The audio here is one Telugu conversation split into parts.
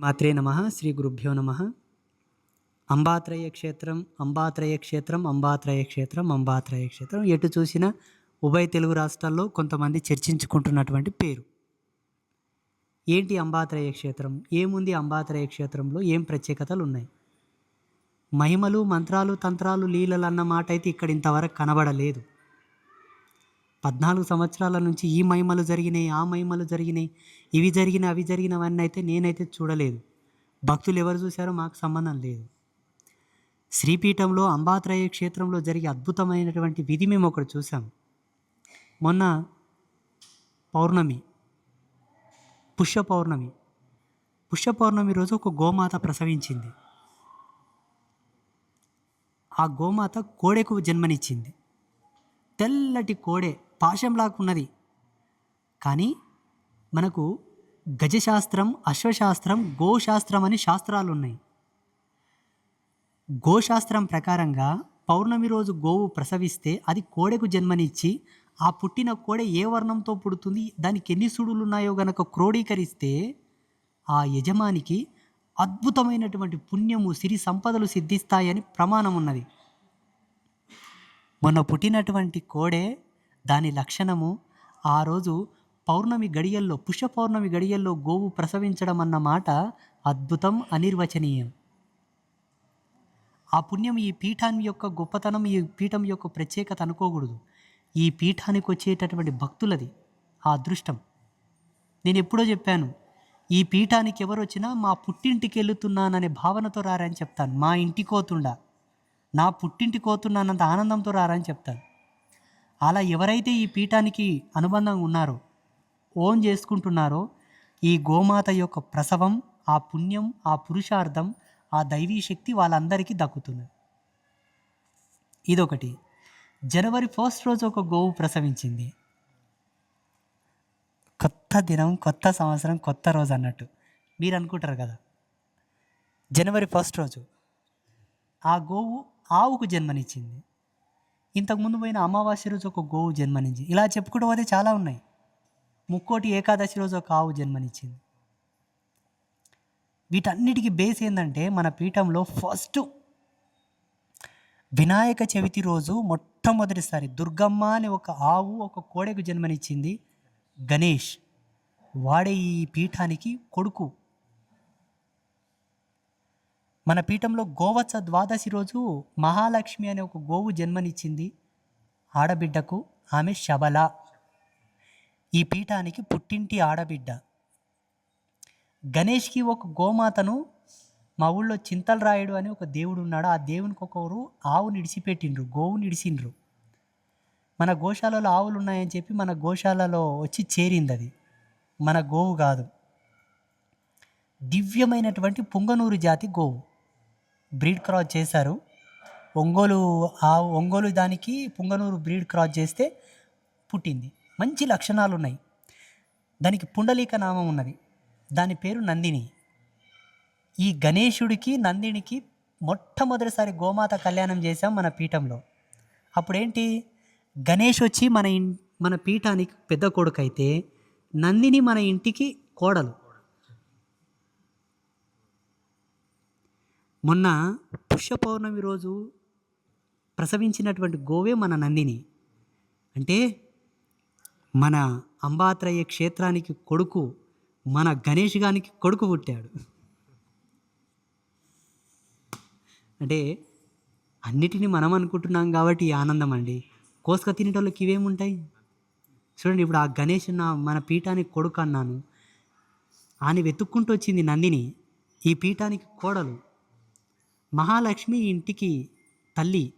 మాత్రే నమ శ్రీ గురుభ్యో నమ. అంబాత్రయ క్షేత్రం అంబాత్రయ క్షేత్రం అంబాత్రయ క్షేత్రం అంబాత్రయ క్షేత్రం. ఎటు చూసినా ఉభయ తెలుగు రాష్ట్రాల్లో కొంతమంది చర్చించుకుంటున్నటువంటి పేరు. ఏంటి అంబాత్రయ క్షేత్రం? ఏముంది అంబాత్రయ క్షేత్రంలో? ఏం ప్రత్యేకతలు ఉన్నాయి? మహిమలు మంత్రాలు తంత్రాలు లీలలు అన్న మాట అయితే ఇక్కడ ఇంతవరకు కనబడలేదు. పద్నాలుగు సంవత్సరాల నుంచి ఈ మహిమలు జరిగినాయి ఆ మహిమలు జరిగినాయి. ఇవి జరిగిన అవి జరిగినవన్నీ అయితే నేనైతే చూడలేదు. భక్తులు ఎవరు చూశారో మాకు సంబంధం లేదు. శ్రీపీఠంలో అంబాత్రయ క్షేత్రంలో జరిగే అద్భుతమైనటువంటి విధి మేము ఒకటి చూసాం మొన్న పౌర్ణమి పుష్య పౌర్ణమి పుష్య పౌర్ణమి రోజు ఒక గోమాత ప్రసవించింది. ఆ గోమాత కోడెకు జన్మనిచ్చింది. తెల్లటి కోడే పాశంలాకున్నది. కానీ మనకు గజశాస్త్రం అశ్వశాస్త్రం గోశాస్త్రం అని శాస్త్రాలు ఉన్నాయి గోశాస్త్రం ప్రకారంగా పౌర్ణమి రోజు గోవు ప్రసవిస్తే అది కోడెకు జన్మనిచ్చి ఆ పుట్టిన కోడె ఏ వర్ణంతో పుడుతుంది దానికి ఎన్ని సుడులు ఉన్నాయో గనక క్రోడీకరిస్తే ఆ యజమానికి అద్భుతమైనటువంటి పుణ్యము సిరి సంపదలు సిద్ధిస్తాయని ప్రమాణం ఉన్నది మొన్న పుట్టినటువంటి కోడే దాని లక్షణము ఆ రోజు పౌర్ణమి గడియల్లో పుష్య పౌర్ణమి గడియల్లో గోవు ప్రసవించడం అన్న మాట అద్భుతం అనిర్వచనీయం. ఆ పుణ్యం ఈ పీఠాన్ని యొక్క గొప్పతనం ఈ పీఠం యొక్క ప్రత్యేకత అనుకోకూడదు. ఈ పీఠానికి వచ్చేటటువంటి భక్తులది ఆ అదృష్టం. నేను ఎప్పుడో చెప్పాను ఈ పీఠానికి ఎవరు వచ్చినా మా పుట్టింటికి వెళుతున్నాననే భావనతో రారని చెప్తాను. మా ఇంటికోతుండా. నా పుట్టింటి కోతున్నానంత ఆనందంతో రారని చెప్తారు అలా ఎవరైతే ఈ పీఠానికి అనుబంధంగా ఉన్నారో ఓన్ చేసుకుంటున్నారో ఈ గోమాత యొక్క ప్రసవం ఆ పుణ్యం ఆ పురుషార్థం ఆ దైవీ శక్తి వాళ్ళందరికీ దక్కుతుంది. ఇదొకటి. జనవరి ఫస్ట్ రోజు ఒక గోవు ప్రసవించింది. కొత్త దినం కొత్త సంవత్సరం కొత్త రోజు అన్నట్టు. మీరు అనుకుంటారు కదా. జనవరి ఫస్ట్ రోజు. ఆ గోవు ఆవుకు జన్మనిచ్చింది. ఇంతకుముందు పోయిన అమావాస్య రోజు ఒక గోవు జన్మనించి ఇలా చెప్పుకుంటూ పోతే చాలా ఉన్నాయి. ముక్కోటి ఏకాదశి రోజు ఒక ఆవు జన్మనిచ్చింది. వీటన్నిటికీ బేస్ ఏంటంటే మన పీఠంలో ఫస్ట్ వినాయక చవితి రోజు మొట్టమొదటిసారి దుర్గమ్మ అని ఒక ఆవు ఒక కోడెకు జన్మనిచ్చింది గణేష్. వాడే ఈ పీఠానికి కొడుకు మన పీఠంలో గోవత్స ద్వాదశి రోజు మహాలక్ష్మి అనే ఒక గోవు జన్మనిచ్చింది. ఆడబిడ్డకు ఆమె శబల. ఈ పీఠానికి పుట్టింటి ఆడబిడ్డ. గణేష్కి ఒక గోమాతను మా ఊళ్ళో చింతలరాయుడు అని ఒక దేవుడు ఉన్నాడు ఆ దేవునికి ఒకరు ఆవు ఇడిచిపెట్టిండ్రు గోవు ఇడిచిండ్రు మన గోశాలలో ఆవులు ఉన్నాయని చెప్పి మన గోశాలలో వచ్చి చేరింది అది మన గోవు కాదు. దివ్యమైనటువంటి పుంగనూరు జాతి గోవు. బ్రీడ్ క్రాస్ చేశారు. ఒంగోలు ఆ ఒంగోలు దానికి పుంగనూరు బ్రీడ్ క్రాస్ చేస్తే పుట్టింది. మంచి లక్షణాలు ఉన్నాయి దానికి పుండలీక నామం ఉన్నది. దాని పేరు నందిని. ఈ గణేశుడికి నందినికి మొట్టమొదటిసారి గోమాత కళ్యాణం చేశాం మన పీఠంలో. అప్పుడేంటి? గణేష్ వచ్చి మన ఇన్ మన పీఠానికి పెద్ద కొడుకు అయితే నందిని మన ఇంటికి కోడలు. మొన్న పుష్య పౌర్ణమి రోజు ప్రసవించినటువంటి గోవే మన నందిని. అంటే మన అంబాత్రయ క్షేత్రానికి కొడుకు మన గణేష్ గానికి కొడుకు పుట్టాడు. అంటే అన్నిటినీ మనం అనుకుంటున్నాం కాబట్టి ఆనందం అండి. కోసుక తినేటోళ్ళకి ఇవేముంటాయి? చూడండి ఇప్పుడు ఆ గణేష్ నా మన పీఠానికి కొడుకు అన్నాను. ఆని వెతుక్కుంటూ వచ్చింది నందిని. ఈ పీఠానికి కోడలు. మహాలక్ష్మి ఇంటికి తల్లి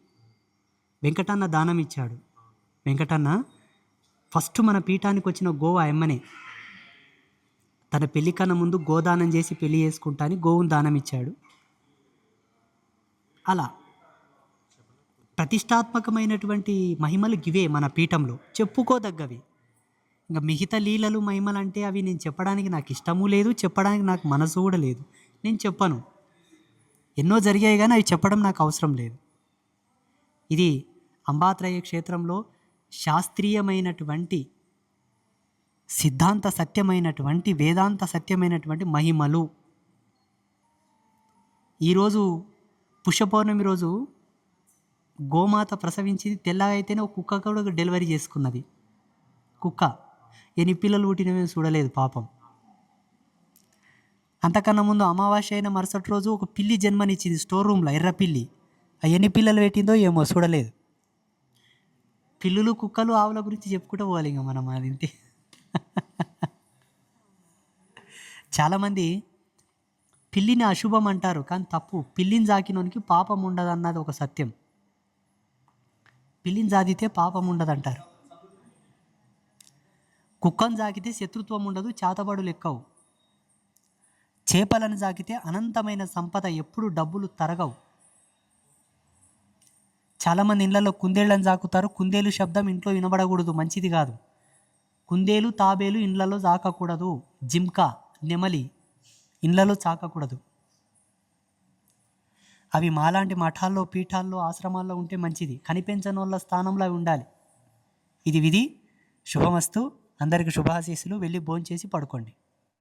వెంకటన్న దానం ఇచ్చాడు వెంకటన్న ఫస్ట్ మన పీఠానికి వచ్చిన గోవా ఎమ్మనే. తన పెళ్ళి కన్నా ముందు గోదానం చేసి పెళ్ళి చేసుకుంటా అని గోవును దానం ఇచ్చాడు అలా ప్రతిష్టాత్మకమైనటువంటి మహిమలు గివే మన పీఠంలో. చెప్పుకోదగ్గవి. ఇంకా మిగతా లీలలు మహిమలు అంటే అవి నేను చెప్పడానికి నాకు ఇష్టము లేదు చెప్పడానికి నాకు మనసు కూడా లేదు. నేను చెప్పను. ఎన్నో జరిగాయి కానీ అవి చెప్పడం నాకు అవసరం లేదు. ఇది అంబాత్రయ క్షేత్రంలో శాస్త్రీయమైనటువంటి సిద్ధాంత సత్యమైనటువంటి వేదాంత సత్యమైనటువంటి మహిమలు. ఈరోజు పుష్యపౌర్ణమి రోజు గోమాత ప్రసవించింది తెల్లగా అయితేనే ఒక కుక్క కూడా డెలివరీ చేసుకున్నది. కుక్క. ఎన్ని పిల్లలు పుట్టినవి చూడలేదు పాపం. అంతకన్నా ముందు అమావాస్య అయిన మరుసటి రోజు ఒక పిల్లి జన్మనిచ్చింది స్టోర్ రూమ్లో ఎర్ర పిల్లి. ఆ ఎన్ని పిల్లలు పెట్టిందో ఏమో చూడలేదు. పిల్లులు కుక్కలు ఆవుల గురించి చెప్పుకుంటూ పోవాలి ఇంకా మనం అది చాలామంది పిల్లిని అశుభం అంటారు కానీ తప్పు. పిల్లిని జాకినోనికి పాపం ఉండదు అన్నది ఒక సత్యం. పిల్లిని జాదితే పాపం ఉండదు అంటారు కుక్కను జాకితే శత్రుత్వం ఉండదు చేతబడులు ఎక్కవు. చేపలను జాకితే అనంతమైన సంపద ఎప్పుడు డబ్బులు తరగవు. చాలామంది ఇళ్ళలో కుందేళ్ళని సాకుతారు కుందేలు శబ్దం ఇంట్లో వినబడకూడదు. మంచిది కాదు. కుందేలు తాబేలు ఇండ్లలో సాకకూడదు జింక నెమలి ఇండ్లలో చాకకూడదు. అవి మాలాంటి మఠాల్లో పీఠాల్లో ఆశ్రమాల్లో ఉంటే మంచిది. కనిపించని వాళ్ళ స్థానంలో అవి ఉండాలి. ఇది విధి. శుభమస్తు. అందరికి శుభాశీస్సులు. వెళ్ళి భోంచేసి పడుకోండి.